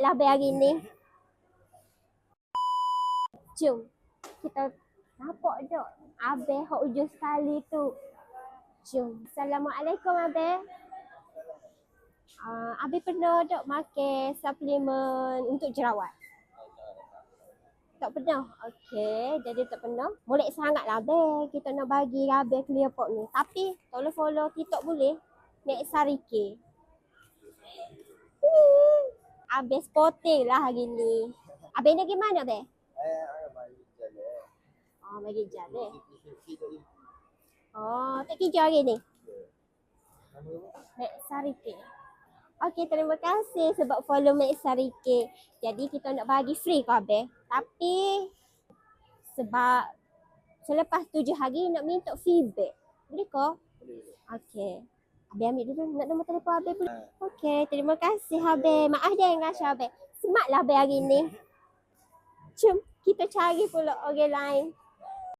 Sematlah Abe hari ni. Jom. Kita nampak tak Abe hok ujung sekali tu. Jom. Assalamualaikum Abe. Uh, Abe pernah tak makan suplemen untuk jerawat? Tak pernah. Okey, jadi tak pernah. Boleh sangatlah Abe. Kita nak bagi Abe clear pot ni. Tapi tolong follow TikTok boleh. Nek Sarike. Abe sporting lah hari ni. Abe ni gimana Abe? Oh, bagi jalan. Oh, tak kerja hari ni? Mek Sarike. Okey, terima kasih sebab follow Mek Sarike. Jadi kita nak bagi free ke Abe. Tapi sebab selepas tujuh hari nak minta feedback. Boleh ke? Okey. Abe ambil dulu nak nombor telefon Abe boleh? Okey, terima kasih Abe. Maaf jangan rasa Abe. Sematlah Abe hari ni. Jom kita cari pula orang lain.